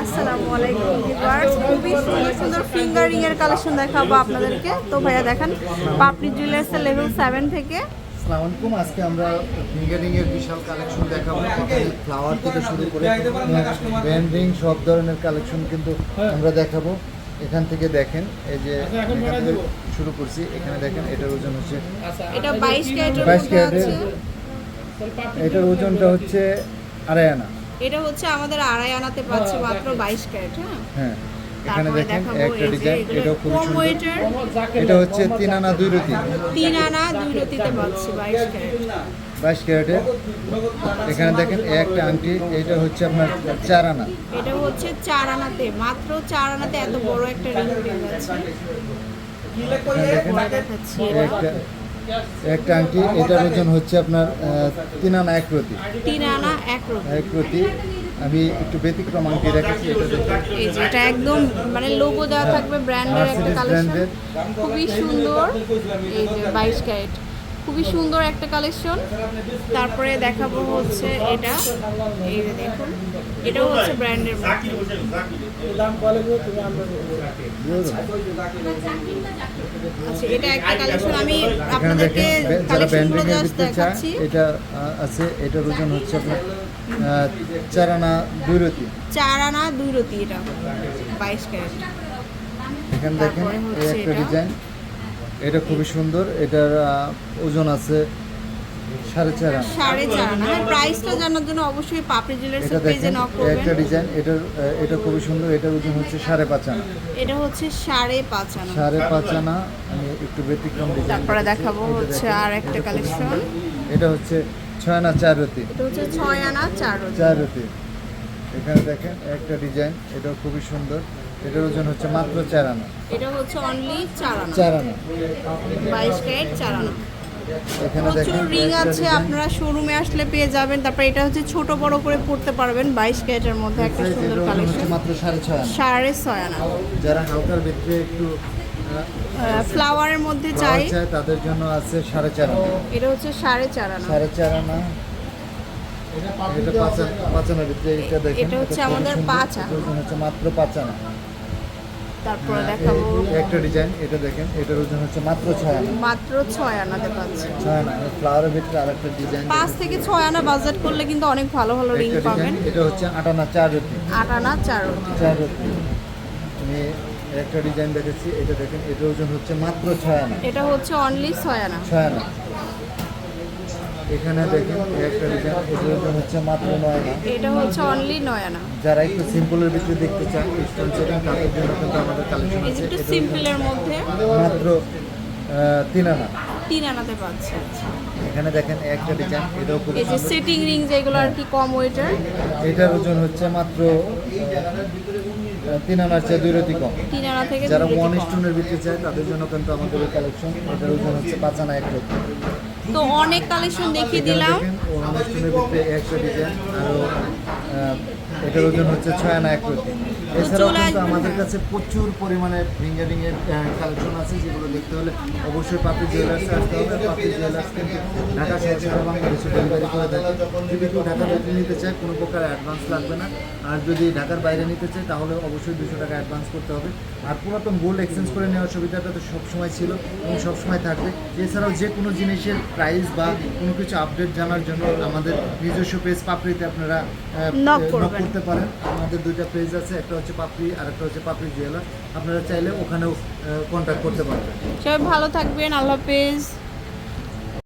আসসালামু আলাইকুম ভিউয়ার্স। খুবই সুন্দর সুন্দর ফিঙ্গারিং এর কালেকশন দেখাবো আপনাদেরকে। তো ভাইয়া দেখেন পাপড়ি জুয়েলার্সের লেভেল সেভেন থেকে। আসসালামু আলাইকুম। আজকে আমরা ফিঙ্গারিং এর বিশাল কালেকশন দেখাবো। ফ্লাওয়ার থেকে শুরু করে ব্যান্ডিং সব ধরনের কালেকশন কিন্তু আমরা দেখাবো। এখান থেকে দেখেন এই যে শুরু করছি। এখানে দেখেন এটার ওজন হচ্ছে এটা ক্যারেটের ক্যারেটের এটার ওজনটা হচ্ছে আড়াই আনা। এটা হচ্ছে আমাদের আড়াই আনাতে পাচ্ছে মাত্র বাইশ ক্যারেট হ্যাঁ? হ্যাঁ এখানে দেখেন একটা ডিজাইন এটাও খুব সুন্দর। এটা হচ্ছে তিন আনা দুই রুটি তিন আনা দুই রতিতে পাচ্ছি বাইশ ক্যারেট। বাইশ ক্যারেটের এখানে দেখেন একটা আংটি এটা হচ্ছে আপনার চার আনা। এটা হচ্ছে চার আনাতে মাত্র চার আনাতে এত বড় একটা রিং পেয়ে যাচ্ছে। দেখেন। একটা একটা আংটি এটার ওজন হচ্ছে আপনার তিন আনা এক রতি। তিন আনা এক রতি। এক রতি। আমি একটু ব্যতিক্রম আংটি রেখেছি এটা একদম মানে লোগো দেওয়া থাকবে ব্র্যান্ডের একটা কালেকশন খুবই সুন্দর। এই যে বাইশ ক্যারেট। খুবই সুন্দর একটা কালেকশন তারপরে দেখাবো হচ্ছে এটা। এই যে দেখুন। এটাও হচ্ছে ব্র্যান্ডের আচ্ছা এটা একটা কালেকশন আমি এখানে আপনাদেরকে দেখেন যারা চায় এটা আছে এটার ওজন হচ্ছে আপনার চার আনা দুই রতি। চার আনা দুই রতি এটা বাইশ ক্যারেট। এখানে দেখেন একটা এটা। ডিজাইন এটা খুবই সুন্দর এটার ওজন আছে সাড়ে চার আনা। সাড়ে চার আনা। হ্যাঁ প্রাইসটা জানার জন্য অবশ্যই পাপড়ি এটা জুয়েলার্সের পেজে নক এই একটা ডিজাইন এটার এটা খুবই সুন্দর এটার ওজন হচ্ছে সাড়ে পাঁচ আনা। এটা হচ্ছে সাড়ে পাঁচ আনা। সাড়ে পাঁচ আনা আমি একটু ব্যতিক্রম ডিজাইন তারপরে দেখাবো হচ্ছে আর একটা এটা কালেকশন এটা হচ্ছে ছয় আনা চার রতি। এটা হচ্ছে ছয় আনা চার রতি। চার রতি। এখানে দেখেন একটা ডিজাইন এটা খুবই সুন্দর। এটার ওজন হচ্ছে মাত্র চার আনা। এটা হচ্ছে অনলি চার আনা। চার আনা। বাইশ ক্যারেট চার আনা। প্রচুর রিং আছে আপনারা শোরুমে আসলে পেয়ে যাবেন। তারপরে এটা হচ্ছে ছোট বড় করে পড়তে পারবেন বাইশ ক্যারেটের মধ্যে একটা সুন্দর কালেকশন মাত্র সাড়ে ছয় সাড়ে ছয় আনা। যারা হালকার ভিতরে একটু ফ্লাওয়ারের মধ্যে চাই। তাদের জন্য আছে সাড়ে চার আনা। এটা হচ্ছে সাড়ে চার আনা। সাড়ে চার আনা। এটা পাঁচ আনার ভিতরে এটা দেখেন এটা হচ্ছে আমাদের পাঁচ আনা। হচ্ছে মাত্র পাঁচ আনা। তারপরে দেখাবো। একটা ডিজাইন এটা দেখেন এটার ওজন হচ্ছে মাত্র ছয় আনা। মাত্র ছয় আনাতে পাচ্ছি। ছয় আনা ফ্লাওয়ারের ভিতরে আরেকটা ডিজাইন পাঁচ থেকে ছয় আনা বাজেট করলে কিন্তু অনেক ভালো ভালো রিং পাবেন। এটা হচ্ছে আট আনা চার রতি আট আনা চার রতি। চার রতি আমি একটা ডিজাইন দেখেছি এটা দেখেন এটার ওজন হচ্ছে মাত্র ছয় আনা। এটা হচ্ছে অনলি ছয় আনা। ছয় আনা। এখানে দেখেন একটা ডিজাইন এটার হচ্ছে মাত্র নয় আনা এটা হচ্ছে অনলি নয় আনা যারা একটু সিম্পলের ভিতরে দেখতে চান স্টোন সেটিং তাদের জন্য কিন্তু আমাদের কালেকশন আছে। একটু সিম্পলের মধ্যে। মাত্র তিন আনা তিন আনাতে পাচ্ছি। এখানে দেখেন একটা ডিজাইন এটাও খুব এই যে সেটিং রিং যেগুলো আর কি কম ওয়েটের। এটার ওজন হচ্ছে মাত্র তিন আনার চেয়ে দুই রতি কম। তিন আনা থেকে যারা ওয়ান স্টোনের ভিতরে চায় তাদের জন্য কিন্তু আমাদের এই কালেকশন এটার ওজন হচ্ছে পাঁচ আনা এক রতি তো অনেক কালেকশন দেখিয়ে দিলাম। ওয়ান স্টোনের ভিতরে একটা ডিজাইন আরও এটার ওজন হচ্ছে ছয় আনা এক রতি এছাড়াও কিন্তু আমাদের। কাছে প্রচুর পরিমাণে ফিঙ্গারিং এর কালেকশন আছে যেগুলো দেখতে হলে অবশ্যই পাপড়ি জুয়েলার্স আসতে হবে। পাপড়ি জুয়েলার্স কিন্তু ঢাকা সহ সারা বাংলাদেশে ডেলিভারি করে থাকে। যদি কেউ ঢাকার ভিতরে নিতে চায় কোনো প্রকার অ্যাডভান্স লাগবে না। আর যদি ঢাকার বাইরে নিতে চায় তাহলে অবশ্যই দুশো টাকা অ্যাডভান্স করতে হবে। আর পুরাতন গোল্ড এক্সচেঞ্জ করে নেওয়ার সুবিধাটা তো সবসময় ছিল এবং সবসময় থাকবে। এছাড়াও যে কোনো জিনিসের প্রাইস বা কোনো কিছু আপডেট জানার জন্য আমাদের নিজস্ব পেজ পাপড়িতে আপনারা করবেন। করতে পারেন। আমাদের দুইটা পেজ আছে একটা হচ্ছে পাপড়ি আর একটা হচ্ছে পাপড়ি জুয়েলার আপনারা চাইলে ওখানেও কন্ট্যাক্ট করতে পারবেন। সবাই ভালো থাকবেন আল্লাহ হাফেজ।